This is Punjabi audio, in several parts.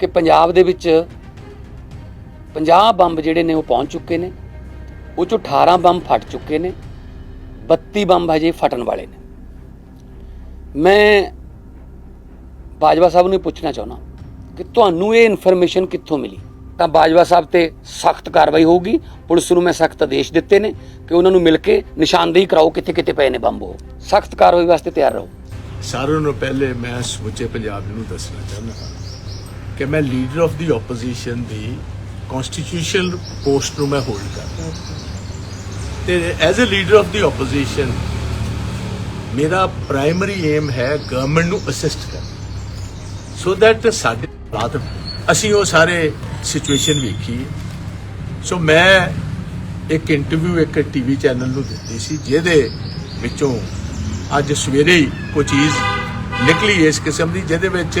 ਕਿ ਪੰਜਾਬ ਦੇ ਵਿੱਚ 50 ਬੰਬ ਜਿਹੜੇ ਨੇ ਉਹ ਪਹੁੰਚ ਚੁੱਕੇ ਨੇ, ਉਹ ਚੋਂ 18 ਬੰਬ ਫਟ ਚੁੱਕੇ ਨੇ 32 ਬੰਬ ਹਜੇ ਫਟਣ ਵਾਲੇ ਨੇ। ਮੈਂ ਬਾਜਵਾ ਸਾਹਿਬ ਨੂੰ ਇਹ ਪੁੱਛਣਾ ਚਾਹੁੰਦਾ ਕਿ ਤੁਹਾਨੂੰ ਇਹ ਇਨਫੋਰਮੇਸ਼ਨ ਕਿੱਥੋਂ ਮਿਲੀ? ਤਾਂ ਬਾਜਵਾ ਸਾਹਿਬ ਤੇ ਸਖਤ ਕਾਰਵਾਈ ਹੋਊਗੀ, ਪੁਲਿਸ ਨੂੰ ਮੈਂ ਸਖਤ ਆਦੇਸ਼ ਦਿੱਤੇ ਨੇ ਕਿ ਉਹਨਾਂ ਨੂੰ ਮਿਲ ਕੇ ਨਿਸ਼ਾਨਦੇਹੀ ਕਰਾਓ ਕਿੱਥੇ ਕਿੱਥੇ ਪਏ ਨੇ ਬੰਬ ਉਹ। ਸਖਤ ਕਾਰਵਾਈ ਵਾਸਤੇ ਤਿਆਰ ਰਹੋ। ਸਾਰਿਆਂ ਨੂੰ ਪਹਿਲੇ ਮੈਂ ਸਮੁੱਚੇ ਪੰਜਾਬ ਨੂੰ ਦੱਸਣਾ ਚਾਹੁੰਦਾ ਹਾਂ ਕਿ ਮੈਂ ਲੀਡਰ ਆਫ ਦੀ ਆਪੋਜੀਸ਼ਨ ਦੀ ਕਨਸਟੀਟਿਊਸ਼ਨਲ ਪੋਸਟ ਨੂੰ ਮੈਂ ਹੋਲਡ ਕਰਦਾ ਤੇ as a leader of the opposition ਮੇਰਾ ਪ੍ਰਾਇਮਰੀ ਏਮ ਹੈ ਗਵਰਨਮੈਂਟ ਨੂੰ ਅਸਿਸਟ ਕਰਨਾ। ਸੋ ਦੈਟ ਸਾਡੇ ਹਾਲਾਤ ਅਸੀਂ ਉਹ ਸਾਰੇ ਸਿਚੁਏਸ਼ਨ ਵੇਖੀ ਸੋ ਮੈਂ ਇੱਕ ਇੰਟਰਵਿਊ ਇੱਕ ਟੀਵੀ ਚੈਨਲ ਨੂੰ ਦਿੱਤੀ ਸੀ, ਜਿਹਦੇ ਵਿੱਚੋਂ ਅੱਜ ਸਵੇਰੇ ਹੀ ਕੋਈ ਚੀਜ਼ ਨਿਕਲੀ ਇਸ ਕਿਸਮ ਦੀ, ਜਿਹਦੇ ਵਿੱਚ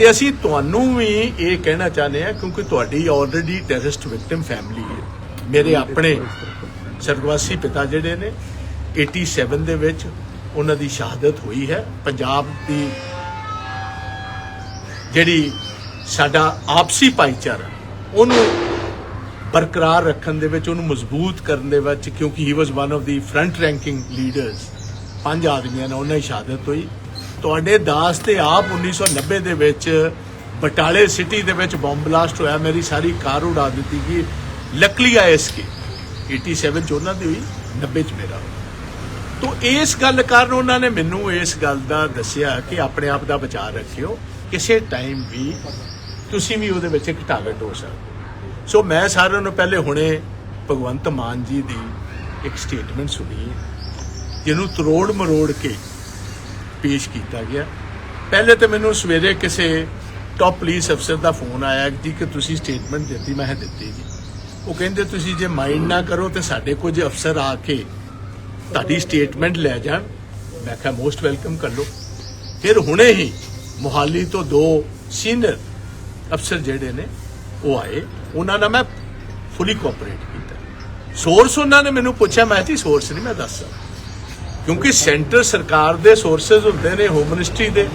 ਤੇ ਅਸੀਂ ਤੁਹਾਨੂੰ ਵੀ ਇਹ ਕਹਿਣਾ ਚਾਹੁੰਦੇ ਹਾਂ ਕਿਉਂਕਿ ਤੁਹਾਡੀ ਆਲਰੇਡੀ ਟੈਰਰਿਸਟ ਵਿਕਟਿਮ ਫੈਮਿਲੀ ਹੈ। ਮੇਰੇ ਆਪਣੇ ਸਰਗਵਾਸੀ ਪਿਤਾ ਜਿਹੜੇ ਨੇ 87 ਦੇ ਵਿੱਚ ਉਹਨਾਂ ਦੀ ਸ਼ਹਾਦਤ ਹੋਈ ਹੈ। ਪੰਜਾਬ ਦੀ ਜਿਹੜੀ ਸਾਡਾ ਆਪਸੀ ਭਾਈਚਾਰਾ, ਉਹਨੂੰ ਬਰਕਰਾਰ ਰੱਖਣ ਦੇ ਵਿੱਚ, ਉਹਨੂੰ ਮਜ਼ਬੂਤ ਕਰਨ ਦੇ ਵਿੱਚ ਕਿਉਂਕਿ he was one of the front ranking leaders ਪੰਜ ਆਦਮੀਆਂ ਨਾਲ ਉਹਨਾਂ ਦੀ ਸ਼ਹਾਦਤ ਹੋਈ। ਤੁਹਾਡੇ ਦਾਸ ਤੇ ਆਪ 1990 ਦੇ ਵਿੱਚ ਬਟਾਲੇ ਸਿਟੀ ਦੇ ਵਿੱਚ ਬੰਬ ਬਲਾਸਟ ਹੋਇਆ, ਮੇਰੀ ਸਾਰੀ ਕਾਰ ਉਡਾ ਦਿੱਤੀ ਗਈ। ਲੱਕਲੀ ਆਈਐਸਕੇ 87 ਚ ਉਹਨਾਂ ਦੀ ਹੋਈ 90 ਚ ਮੇਰਾ। ਹੋਇਆ ਤੋ ਇਸ ਗੱਲ ਕਾਰਨ ਉਹਨਾਂ ਨੇ ਮੈਨੂੰ ਇਸ ਗੱਲ ਦਾ ਦੱਸਿਆ ਕਿ ਆਪਣੇ ਆਪ ਦਾ ਬਚਾਅ ਰੱਖਿਓ, ਕਿਸੇ ਟਾਈਮ ਵੀ ਤੁਸੀਂ ਵੀ ਉਹਦੇ ਵਿੱਚ ਇੱਕ ਟਾਰਗੇਟ ਹੋ ਸਕਦੇ ਸੋ ਮੈਂ ਸਾਰਿਆਂ ਨੂੰ ਪਹਿਲੇ ਹੁਣੇ ਭਗਵੰਤ ਮਾਨ ਜੀ ਦੀ ਇੱਕ ਸਟੇਟਮੈਂਟ ਸੁਣੀ, ਜਿਹਨੂੰ ਤਰੋੜ ਮਰੋੜ ਕੇ ਪੇਸ਼ ਕੀਤਾ ਗਿਆ। ਪਹਿਲੇ ਤੇ ਮੈਨੂੰ ਸਵੇਰੇ ਕਿਸੇ ਟਾਪ ਪੁਲਿਸ ਅਫਸਰ ਦਾ ਫੋਨ ਆਇਆ ਜੀ ਕਿ ਤੁਸੀਂ ਸਟੇਟਮੈਂਟ ਦਿੱਤੀ, ਮੈਂ ਦਿੱਤੀ ਜੀ। ਉਹ ਕਹਿੰਦੇ, ਤੁਸੀਂ ਜੇ ਮਾਈਂਡ ਨਾ ਕਰੋ ਤੇ ਸਾਡੇ ਕੁਝ ਅਫਸਰ ਆ ਕੇ ਤੁਹਾਡੀ ਸਟੇਟਮੈਂਟ ਲੈ ਜਾਣ। ਮੈਂ ਕਿਹਾ ਮੋਸਟ ਵੈਲਕਮ ਕਰ ਲਓ। ਫਿਰ ਹੁਣੇ ਹੀ ਮੁਹਾਲੀ ਤੋਂ ਦੋ ਸੀਨੀਅਰ ਅਫਸਰ ਜਿਹੜੇ ਨੇ, ਉਹ ਆਏ। ਉਹਨਾਂ ਨਾਲ ਮੈਂ ਫੁੱਲੀ ਕੋਆਪਰੇਟ ਕੀਤਾ। ਸੋਰਸ ਉਹਨਾਂ ਨੇ ਮੈਨੂੰ ਪੁੱਛਿਆ, ਮੈਂ ਜੀ ਸੋਰਸ ਨਹੀਂ, ਮੈਂ ਦੱਸ ਸਕਦਾ। ਕਿਉਂਕਿ ਸੈਂਟਰ ਸਰਕਾਰ ਦੇ ਸੋਰਸਸ ਹੁੰਦੇ ਨੇ ਹੋਮ ਮਿਨਿਸਟਰੀ ਦੇ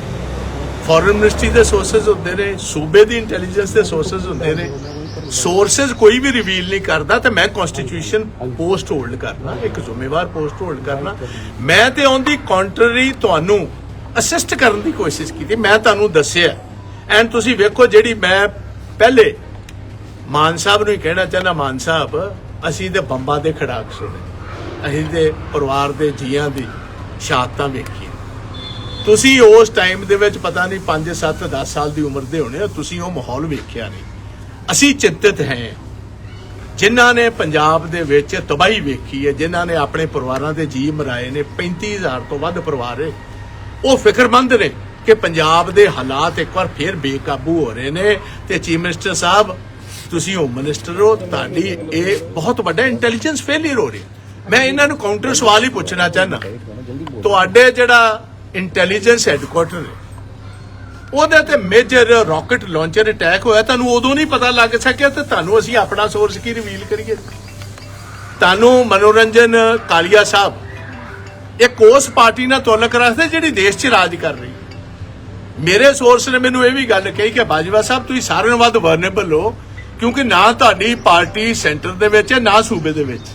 ਫੋਰਨ ਮਿਨਿਸਟਰੀ ਦੇ ਸੋਰਸਸ ਹੁੰਦੇ ਨੇ, ਸੂਬੇ ਦੀ ਇੰਟੈਲੀਜੈਂਸ ਦੇ ਸੋਰਸਸ ਹੁੰਦੇ ਨੇ। ਸੋਰਸਸ ਕੋਈ ਵੀ ਰਿਵੀਲ ਨਹੀਂ ਕਰਦਾ ਤੇ ਮੈਂ ਕਨਸਟੀਟਿਊਸ਼ਨ ਪੋਸਟ ਹੋਲਡ ਕਰਨਾ, ਇੱਕ ਜ਼ਿੰਮੇਵਾਰ ਪੋਸਟ ਹੋਲਡ ਕਰਨਾ। ਮੈਂ ਤੇ ਔਨ ਦੀ ਕੰਟਰੀ ਤੁਹਾਨੂੰ ਅਸਿਸਟ ਕਰਨ ਦੀ ਕੋਸ਼ਿਸ਼ ਕੀਤੀ, ਮੈਂ ਤੁਹਾਨੂੰ ਦੱਸਿਆ। ਐਂਡ ਤੁਸੀਂ ਵੇਖੋ ਜਿਹੜੀ ਮੈਂ ਪਹਿਲੇ ਮਾਨ ਸਾਹਿਬ ਨੂੰ ਹੀ ਕਹਿਣਾ ਚਾਹੁੰਦਾ, ਮਾਨ ਸਾਹਿਬ, ਅਸੀਂ ਤੇ ਬੰਬਾਂ ਦੇ ਖੜਾਕ ਸੁਣੇ ਅਸੀਂ ਦੇ ਪਰਿਵਾਰ ਦੇ ਜੀਆਂ ਦੀ ਸ਼ਹਾਦਤਾਂ ਵੇਖੀ ਤੁਸੀਂ ਉਸ ਟਾਈਮ ਦੇ ਵਿੱਚ ਪਤਾ ਨਹੀਂ 5 7 10 ਸਾਲ ਦੀ ਉਮਰ ਦੇ ਹੋਣੇ ਤੁਸੀਂ ਉਹ ਮਾਹੌਲ ਵੇਖਿਆ ਨਹੀਂ। ਅਸੀਂ ਚਿੰਤਤ ਹਾਂ। ਜਿਨ੍ਹਾਂ ਨੇ ਪੰਜਾਬ ਦੇ ਵਿੱਚ ਤਬਾਹੀ ਵੇਖੀ ਹੈ, ਜਿਨ੍ਹਾਂ ਨੇ ਆਪਣੇ ਪਰਿਵਾਰਾਂ ਦੇ ਜੀ ਮਰਾਏ ਨੇ 35000 ਤੋਂ ਵੱਧ ਪਰਿਵਾਰ ਹੈ ਉਹ ਫਿਕਰਮੰਦ ਨੇ ਕਿ ਪੰਜਾਬ ਦੇ ਹਾਲਾਤ ਇੱਕ ਵਾਰ ਫੇਰ ਬੇਕਾਬੂ ਹੋ ਰਹੇ ਨੇ ਤੇ ਚੀਫ ਮਿਨਿਸਟਰ ਸਾਹਿਬ, ਤੁਸੀਂ ਹੋਮ ਮਿਨਿਸਟਰ ਹੋ, ਤੁਹਾਡੀ ਇਹ ਬਹੁਤ ਵੱਡਾ ਇੰਟੈਲੀਜੈਂਸ ਫੇਲਿਅਰ ਹੋ ਰਿਹਾ। ਮੈਂ ਇਹਨਾਂ ਨੂੰ ਕਾਊਂਟਰ ਸਵਾਲ ਹੀ ਪੁੱਛਣਾ ਚਾਹਨਾ ਤੁਹਾਡੇ ਜਿਹੜਾ ਇੰਟੈਲੀਜੈਂਸ ਹੈੱਡਕੁਆਟਰ ਹੈ, ਉਹਦੇ ਤੇ ਮੇਜਰ ਰਾਕਟ ਲਾਂਚਰ ਅਟੈਕ ਹੋਇਆ, ਤੁਹਾਨੂੰ ਉਦੋਂ ਨਹੀਂ ਪਤਾ ਲੱਗ ਸਕਿਆ ਤੇ ਤੁਹਾਨੂੰ ਅਸੀਂ ਆਪਣਾ ਸੋਰਸ ਕੀ ਰਿਵੀਲ ਕਰੀਏ? ਤੁਹਾਨੂੰ ਮਨੋਰੰਜਨ ਕਾਲੀਆ ਸਾਹਿਬ, ਇੱਕ ਉਸ ਪਾਰਟੀ ਨਾਲ ਤੁਲਕ ਰੱਖਦੇ ਜਿਹੜੀ ਦੇਸ਼ 'ਚ ਰਾਜ ਕਰ ਰਹੀ ਹੈ। ਮੇਰੇ ਸੋਰਸ ਨੇ ਮੈਨੂੰ ਇਹ ਵੀ ਗੱਲ ਕਹੀ ਕਿ ਬਾਜਵਾ ਸਾਹਿਬ, ਤੁਸੀਂ ਸਾਰਿਆਂ ਨਾਲੋਂ ਵੱਧ ਵਰਨੇਬਲ ਹੋ, ਕਿਉਂਕਿ ਨਾ ਤੁਹਾਡੀ ਪਾਰਟੀ ਸੈਂਟਰ ਦੇ ਵਿੱਚ ਹੈ, ਨਾ ਸੂਬੇ ਦੇ ਵਿੱਚ।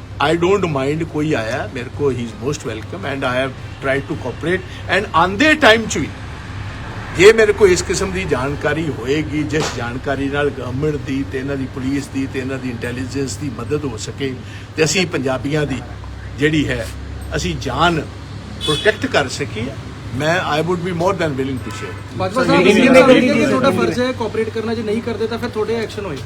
ਆਈ ਡੋਂਟ ਮਾਈਂਡ ਕੋਈ ਆਇਆ ਮੇਰੇ ਕੋ he is most welcome and I have tried to cooperate and ਆਂਦੇ ਟਾਈਮ ਚ ਵੀ ਜੇ ਮੇਰੇ ਕੋਲ ਇਸ ਕਿਸਮ ਦੀ ਜਾਣਕਾਰੀ ਹੋਏਗੀ ਜਿਸ ਜਾਣਕਾਰੀ ਨਾਲ ਗਵਰਨਮੈਂਟ ਦੀ ਤੇ ਇਹਨਾਂ ਦੀ ਪੁਲਿਸ ਦੀ ਤੇ ਇਹਨਾਂ ਦੀ ਇੰਟੈਲੀਜੈਂਸ ਦੀ ਮਦਦ ਹੋ ਸਕੇ ਤੇ ਅਸੀਂ ਪੰਜਾਬੀਆਂ ਦੀ ਜਿਹੜੀ ਹੈ ਅਸੀਂ ਜਾਨ ਪ੍ਰੋਟੈਕਟ ਕਰ ਸਕੀਏ ਮੈਂ I would be more than willing to share Bajwa Sahib ਤੁਹਾਡਾ ਫਰਜ਼ ਹੈ ਕੋਆਪਰੇਟ ਕਰਨਾ ਜੇ ਨਹੀਂ ਕਰਦੇ ਤਾਂ ਫਿਰ ਤੁਹਾਡੇ ਐਕਸ਼ਨ ਹੋਏ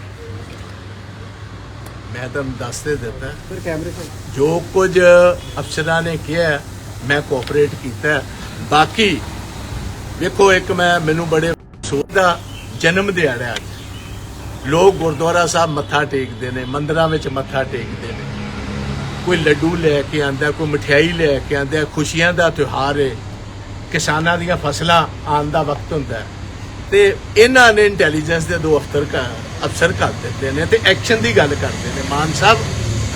ਮੈਂ ਤੁਹਾਨੂੰ ਦੱਸ ਦੇ ਦਿੱਤਾ। ਫਿਰ ਕੈਮਰੇ ਜੋ ਕੁਝ ਅਫਸਰਾਂ ਨੇ ਕਿਹਾ ਮੈਂ ਕੋਆਪਰੇਟ ਕੀਤਾ। ਬਾਕੀ ਵੇਖੋ ਇੱਕ ਮੈਂ ਮੈਨੂੰ ਬੜੇ ਦਾ ਜਨਮ ਦਿਹਾੜਾ ਅੱਜ। ਲੋਕ ਗੁਰਦੁਆਰਾ ਸਾਹਿਬ ਮੱਥਾ ਟੇਕਦੇ ਨੇ ਮੰਦਰਾਂ ਵਿੱਚ ਮੱਥਾ ਟੇਕਦੇ ਨੇ। ਕੋਈ ਲੱਡੂ ਲੈ ਕੇ ਆਂਦਾ ਕੋਈ ਮਠਿਆਈ ਲੈ ਕੇ ਆਂਦਾ ਖੁਸ਼ੀਆਂ ਦਾ ਤਿਉਹਾਰ ਹੈ ਕਿਸਾਨਾਂ ਦੀਆਂ ਫਸਲਾਂ ਆਉਣ ਦਾ ਵਕਤ ਹੁੰਦਾ। ਤੇ ਇਹਨਾਂ ਨੇ ਇੰਟੈਲੀਜੈਂਸ ਦੇ ਦੋ ਅਫਸਰ ਕਾ ਅਫਸਰ ਕਰ ਦਿੱਤੇ ਨੇ ਤੇ ਐਕਸ਼ਨ ਦੀ ਗੱਲ ਕਰਦੇ ਨੇ। ਮਾਨ ਸਾਹਿਬ,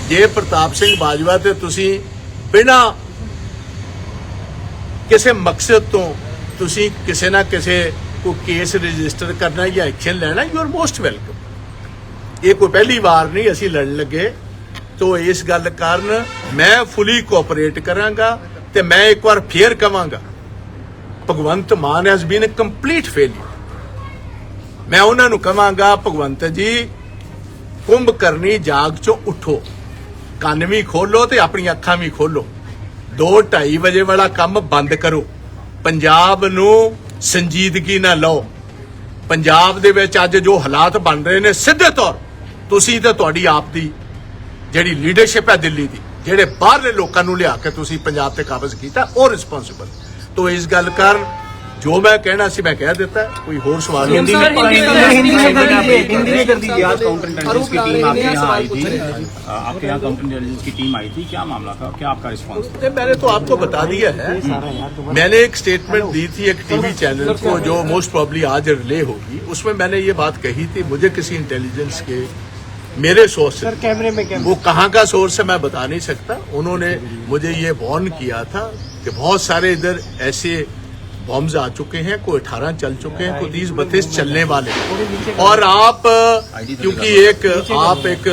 ਜੇ ਪ੍ਰਤਾਪ ਸਿੰਘ ਬਾਜਵਾ ਤੇ ਤੁਸੀਂ ਬਿਨਾਂ ਕਿਸੇ ਮਕਸਦ ਤੋਂ ਤੁਸੀਂ ਕਿਸੇ ਨਾ ਕਿਸੇ ਕੋ ਕੇਸ ਰਜਿਸਟਰ ਕਰਨਾ ਜਾਂ ਐਕਸ਼ਨ ਲੈਣਾ ਯੂ ਆਰ ਮੋਸਟ ਵੈਲਕਮ ਇਹ ਕੋਈ ਪਹਿਲੀ ਵਾਰ ਨਹੀਂ, ਅਸੀਂ ਲੜਨ ਲੱਗੇ। ਤੋਂ ਇਸ ਗੱਲ ਕਾਰਨ ਮੈਂ ਫੁੱਲੀ ਕੋਆਪਰੇਟ ਕਰਾਂਗਾ ਤੇ ਮੈਂ ਇੱਕ ਵਾਰ ਫੇਰ ਕਵਾਂਗਾ, Bhagwant Mann has been a complete failure ਮੈਂ ਉਹਨਾਂ ਨੂੰ ਕਹਾਂਗਾ, ਭਗਵੰਤ ਜੀ, ਕੁੰਭ ਕਰਨੀ ਜਾਗ ਚੋਂ ਉਠੋ। ਕੰਨ ਵੀ ਖੋਲੋ ਤੇ ਆਪਣੀਆਂ ਅੱਖਾਂ ਵੀ ਖੋਲੋ। 2:30 ਵਜੇ ਵਾਲਾ ਕੰਮ ਬੰਦ ਕਰੋ। ਪੰਜਾਬ ਨੂੰ ਸੰਜੀਦਗੀ ਨਾਲ ਲਓ। ਪੰਜਾਬ ਦੇ ਵਿੱਚ ਅੱਜ ਜੋ ਹਾਲਾਤ ਬਣ ਰਹੇ ਨੇ, ਸਿੱਧੇ ਤੌਰ ਤੁਸੀਂ ਤੇ ਤੁਹਾਡੀ ਆਪ ਦੀ ਜਿਹੜੀ ਲੀਡਰਸ਼ਿਪ ਹੈ ਦਿੱਲੀ ਦੀ, ਜਿਹੜੇ ਬਾਹਰਲੇ ਲੋਕਾਂ ਨੂੰ ਲਿਆ ਕੇ ਤੁਸੀਂ ਪੰਜਾਬ ਤੇ ਕਾਬਜ਼ ਕੀਤਾ, ਉਹ ਰਿਸਪੌਂਸਿਬਲ ਤੋਂ ਇਸ ਗੱਲ ਕਰਨ जो मैं कहना सी मैं कह देता है कोई होर सवाल हिंदी में हिंदी में कर दीजिए आज काउंटर की टीम आपके यहाँ आई थी। आपके यहाँ काउंटर इंटेलिजेंस की टीम आई थी। क्या मामला था? क्या आपका रिस्पांस मैंने तो आपको बता दिया है। हम्म। मैंने एक स्टेटमेंट दी थी एक टीवी चैनल को जो मोस्ट प्रॉब्ली आज रिले होगी। उसमें मैंने ये बात कही थी मुझे किसी इंटेलिजेंस के मेरे सोर्स सर कैमरे में कैमरे वो कहाँ का सोर्स है मैं बता नहीं सकता। उन्होंने मुझे ये वॉर्न किया था कि बहुत सारे इधर ऐसे बॉम्ब्स आ चुके हैं कोई 18 चल चुके हैं कोई 30 बत्तीस चलने वाले। हैं। और आप क्योंकि एक आप एक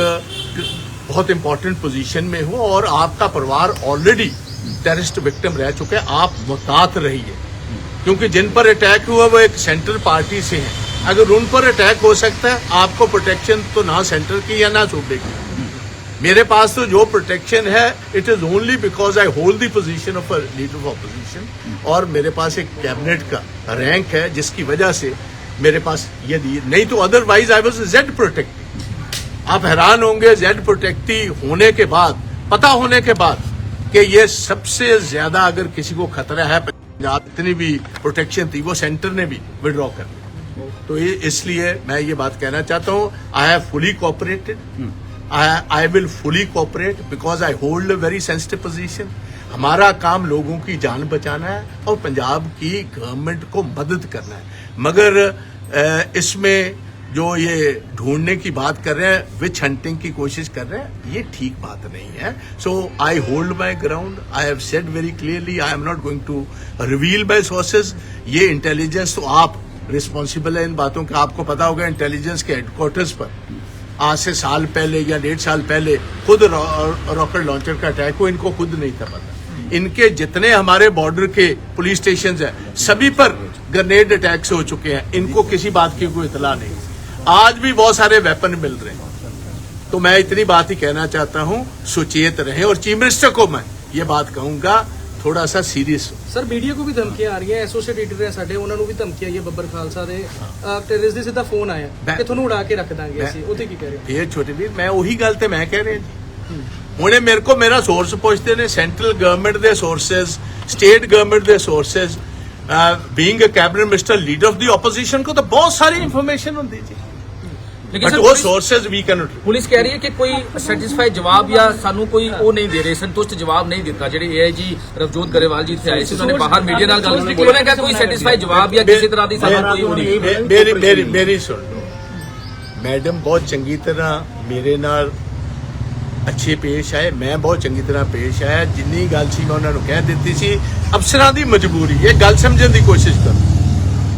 बहुत इंपॉर्टेंट पोजीशन में हो और आपका परिवार ऑलरेडी टेररिस्ट विक्टिम रह चुके हैं आप मुहतात रहिए। क्योंकि जिन पर अटैक हुआ वो एक सेंट्रल पार्टी से हैं। अगर उन पर अटैक हो सकता है आपको प्रोटेक्शन तो ना सेंटर की या ना सूबे की। मेरे पास तो जो प्रोटेक्शन है it is only because I hold the position of leader of opposition और मेरे पास एक कैबिनेट का रैंक है, जिसकी वजह से मेरे पास ये दी नहीं तो otherwise I was Z protectee आप हैरान होंगे जेड प्रोटेक्टी होने के बाद, पता होने के बाद कि ये सबसे ज़्यादा अगर किसी को खतरा है, पंजाब इतनी भी प्रोटेक्शन थी, वो सेंटर ने भी विड्रॉ कर ली तो इसलिए मैं ये बात कहना चाहता हूँ I have fully cooperated I will fully cooperate because I hold a very sensitive position हमारा काम लोगों की जान बचाना है और पंजाब की गवर्नमेंट को मदद करना है। मगर इसमें जो ये ढूँढने की बात कर रहे हैं विच हंटिंग की कोशिश कर रहे हैं, ये ठीक बात नहीं है। So I hold my ground I have said very clearly I am not going to reveal my sources ये इंटेलिजेंस तो आप रिस्पॉन्सिबल है इन बातों का। आपको पता होगा इंटेलिजेंस के हेडक्वार्टर्स पर। आज से साल पहले या डेढ़ साल पहले खुद रॉकेट लॉन्चर का अटैक हो इनको खुद नहीं था पता। इनके जितने हमारे बॉर्डर के पुलिस स्टेशन है, सभी पर ग्रेनेड अटैक्स हो चुके हैं। इनको किसी बात की कोई इतला नहीं। आज भी बहुत सारे वेपन मिल रहे हैं। तो मैं इतनी बात ही कहना चाहता हूँ, सुचेत रहे और चीफ मिनिस्टर को मैं ये बात कहूँगा थोड़ा सा सीरियस हो ਸਰ ਮੀਡੀਆ ਕੋ ਵੀ ਧਮਕੀਆਂ ਆ ਰਹੀਆਂ ਐਸੋਸੀਏਟ ਐਡੀਟਰ ਹੈ ਸਾਡੇ ਉਹਨਾਂ ਨੂੰ ਵੀ ਧਮਕੀ ਆਈ ਹੈ ਬੱਬਰ ਖਾਲਸਾ ਦੇ ਟੈਰਰਿਸਟ ਦੇ ਸਿੱਧਾ ਫੋਨ ਆਇਆ ਮੈਂ- ਕਿ ਤੁਹਾਨੂੰ ਉਡਾ ਕੇ ਰੱਖ ਦਾਂਗੇ ਮੈਂ- ਅਸੀਂ ਉਹਦੇ ਕੀ ਕਹਿ ਰਹੇ ਹੋ ਫੇਰ ਛੋਟੇ ਵੀਰ ਮੈਂ ਉਹੀ ਗੱਲ ਤੇ ਮੈਂ ਕਹਿ ਰਿਹਾ ਜੀ ਹੁਣੇ ਮੇਰੇ ਕੋ ਮੇਰਾ ਸੋਰਸ ਪੁੱਛਦੇ ਨੇ ਸੈਂਟਰਲ ਗਵਰਨਮੈਂਟ ਦੇ ਸੋਰਸਸ ਸਟੇਟ ਗਵਰਨਮੈਂਟ ਦੇ sources being a cabinet minister leader of the opposition ਕੋ ਤਾਂ ਬਹੁਤ ਸਾਰੀ ਇਨਫੋਰਮੇਸ਼ਨ ਹੁੰਦੀ ਜੀ ਲੇਕਿਨ ਸਰ ਉਹ ਸੋਰਸਸ ਵੀ ਕੈਨੋਟ ਪੁਲਿਸ ਕਹਿ ਰਹੀ ਹੈ ਕਿ ਕੋਈ ਸੈਟੀਸਫਾਈ ਜਵਾਬ ਜਾਂ ਸਾਨੂੰ ਕੋਈ ਉਹ ਨਹੀਂ ਦੇ ਰਹੇ ਸੰਤੁਸ਼ਟ ਜਵਾਬ ਨਹੀਂ ਦਿੱਤਾ ਜਿਹੜੇ ਏਆਈਜੀ ਰਵਜੋਤ ਗਰੇਵਾਲ ਜੀ ਇੱਥੇ ਆਏ ਸੀ ਉਹਨਾਂ ਨੇ ਬਾਹਰ ਮੀਡੀਆ ਨਾਲ ਗੱਲ ਕੀਤੀ ਉਹਨਾਂ ਨੇ ਕਿਹਾ ਕੋਈ ਸੈਟੀਸਫਾਈ ਜਵਾਬ ਜਾਂ ਕਿਸੇ ਤਰ੍ਹਾਂ ਦੀ ਸਾਨੂੰ ਕੋਈ ਉਹ ਨਹੀਂ ਮੇ- ਮੇਰੀ ਮੇਰੀ ਮੇਰੀ ਸੁਣ ਲਓ ਮੈਡਮ ਬਹੁਤ ਚੰਗੀ ਤਰ੍ਹਾਂ ਮੇਰੇ ਨਾਲ ਅੱਛੇ ਪੇਸ਼ ਆਏ ਮੈਂ ਬਹੁਤ ਚੰਗੀ ਤਰ੍ਹਾਂ ਪੇਸ਼ ਆਇਆ ਜਿੰਨੀ ਗੱਲ ਸੀ ਮੈਂ ਉਹਨਾਂ ਨੂੰ ਕਹਿ ਦਿੱਤੀ ਸੀ ਅਫਸਰਾਂ ਦੀ ਮਜਬੂਰੀ ਇਹ ਗੱਲ ਸਮਝਣ ਦੀ ਕੋਸ਼ਿਸ਼ ਕਰੋ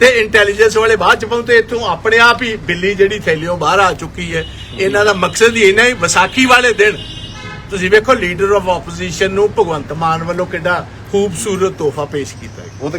ਤੇ ਇੰਟੈਲੀਜੈਂਸ ਵਾਲੇ ਬਾਅਦ ਚ ਪਹੁੰਚੇ, ਇੱਥੋਂ ਆਪਣੇ ਆਪ ਹੀ ਬਿੱਲੀ ਜਿਹੜੀ ਥੈਲਿਓ ਬਾਹਰ ਆ ਚੁੱਕੀ ਹੈ। ਇਹਨਾਂ ਦਾ ਮਕਸਦ ਹੀ ਇਹਨਾਂ ਹੀ, ਵਿਸਾਖੀ ਵਾਲੇ ਦਿਨ। ਤੁਸੀਂ ਵੇਖੋ ਲੀਡਰ ਆਫ ਆਪੋਜੀਸ਼ਨ ਨੂੰ ਭਗਵੰਤ ਮਾਨ ਵੱਲੋਂ ਕਿੱਡਾ ਖੂਬਸੂਰਤ ਤੋਹਫਾ ਪੇਸ਼ ਕੀਤਾ।